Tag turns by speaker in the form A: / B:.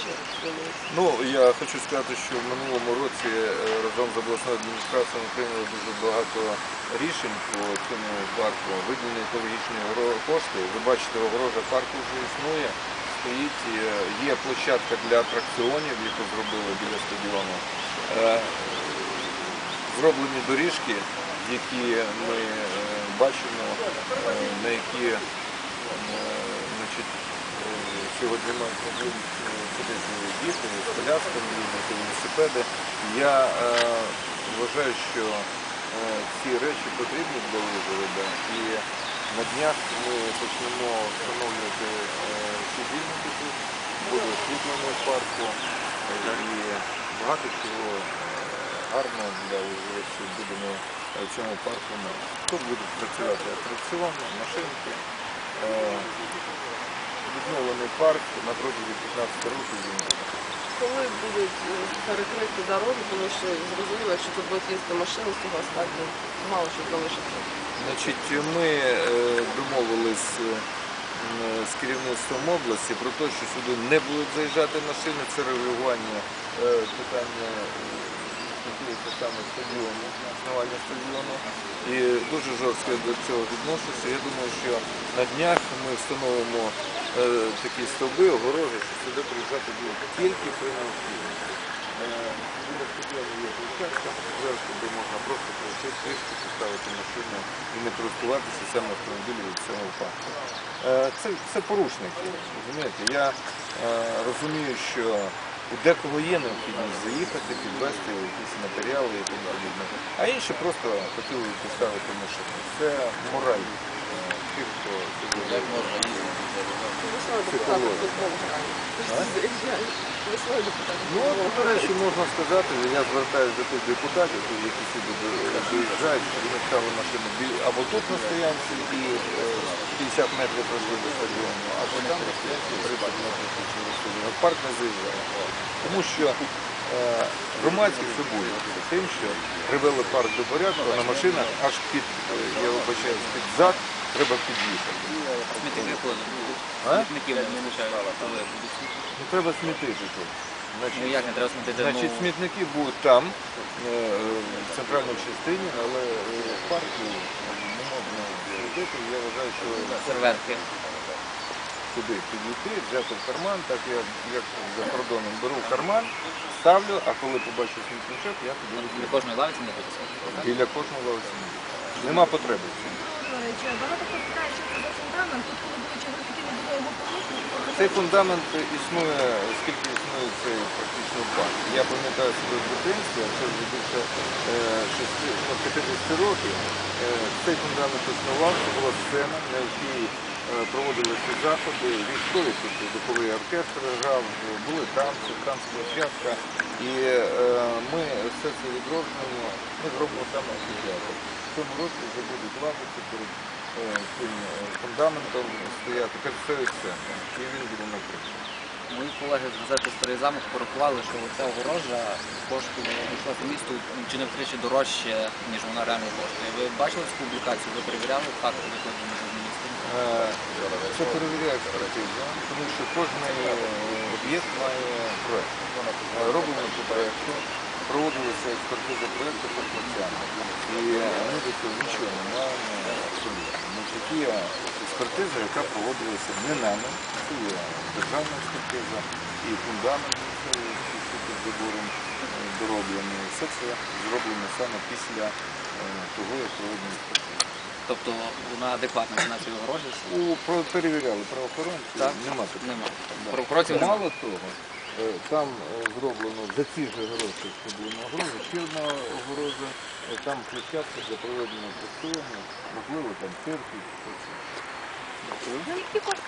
A: Ще?
B: Ну, я хочу сказати, що в минулому році е, разом з обласною адміністрацією прийняли дуже багато рішень по цьому парку. Виділені екологічні кошти. Ви бачите, огорожа парку вже існує, стоїть. Є площадка для атракціонів, яку зробили біля стадіону. Е, Зроблені доріжки, які ми е, бачимо, на які значить, е, сьогодні мають можливість е, діти з колясками, їздити велосипеди. Я е, вважаю, що ці речі потрібні для Ужгорода. І на днях ми почнемо встановлювати світильники тут, буде освітлення в парку і багато чого гарного для ужгородців будемо в цьому парку мати. Тут будуть працювати атракціони, машинки. Е, парк на протязі 15 років.
A: Коли будуть е, перекриті дороги, тому що зрозуміло, якщо тут будуть їздити машини з цього асфальту, мало що залишиться.
B: Значить, ми е, домовились е, з керівництвом області про те, що сюди не будуть заїжджати машини, це регулювання питання саме стадіону, існування стадіону. І дуже жорстко до цього відношуся. Я думаю, що на днях ми встановимо такі стовби, огорожі, що сюди приїжджати будуть тільки при необхідності. Е, Біля стадіону є площадка, зверху, де можна просто пройти, трішки поставити машину і не користуватися саме автомобілем від цього парку. Е, Це, це порушники, розумієте? Я е, розумію, що у декого є необхідність заїхати, підвести якісь матеріали і тому подібне, а інші просто хотіли поставити машину. Це мораль е.
A: Веселий депутат футбол грає. Заїжджає. Веселий
B: Ну,
A: футбол
B: до речі, можна сказати, я звертаюся до тих депутатів, які сюди до- доїжджають, вони ставили машину або тут на стоянці і е, 50 метрів пройшли до стадіону, або там на стоянці 30 метрів пройшли до стадіону. Парк не заїжджає. Тому що е, громадськість обурюється тим, що привели парк до порядку, на машинах аж під, е, я вибачаюсь, під зад треба під'їхати.
C: Смітники ходять. Смітників не вистачає.
B: Не треба смітити тут.
C: Ну як не треба смітити?
B: Значить,
C: ну,
B: смітники будуть там, е, в центральній частині, але е, в парку не можна смітити. Я вважаю, що
C: серветки.
B: туди підійти, взяти в карман, так як, як за кордоном беру в карман, ставлю, а коли побачу смітничок, я туди
C: Для кожної лавиці не буде.
B: Біля кожного лавці. Нема потреби. в цьому.
D: Ігорович, Багато хто питає, що це за фундамент. Тут, коли були чоловіки, не було його помітно.
B: Цей фундамент існує, скільки існує цей практично парк. Я пам'ятаю себе в дитинстві, а це вже більше е, шести, ну, 50 років. Е, Цей фундамент існував, це була сцена, на якій е, проводилися заходи, військові тут духовий оркестр грав, були танці, танцплощадка. І е, ми все це відроджуємо, ми зробимо саме амфітеатр. В цьому році вже будуть лавиці перед е, цим е, фундаментом стояти, перед сценою, і він буде накритий.
C: Мої колеги з газети Старий замок порахували, що ця огорожа коштує по місту чи не втричі дорожче, ніж вона реально коштує. Ви бачили цю публікацію? Ви перевіряли журналістом?
B: Е, Це перевіряє експертиза, тому що кожен е, об'єкт має проєкт. Роблено по проєкту, проводилася експертиза проєкту фахівцями. І ми до цього нічого не маємо. Значить, є експертиза, яка проводилася не нами, це є державна експертиза і фундамент під забором е, дороблений. Все це зроблено саме після того, як проведена експертиза.
C: Тобто вона адекватна ціна цієї огорожі?
B: У про- перевіряли правоохоронці,
C: Так.
B: нема такого.
C: Нема.
B: Да.
C: Прокурорців нема.
B: Мало того, е, там е, зроблено за ці ж гроші що були на ще одна огорожа, е, там площадка для проведення тестування, можливо, там церкві.
D: За які кошти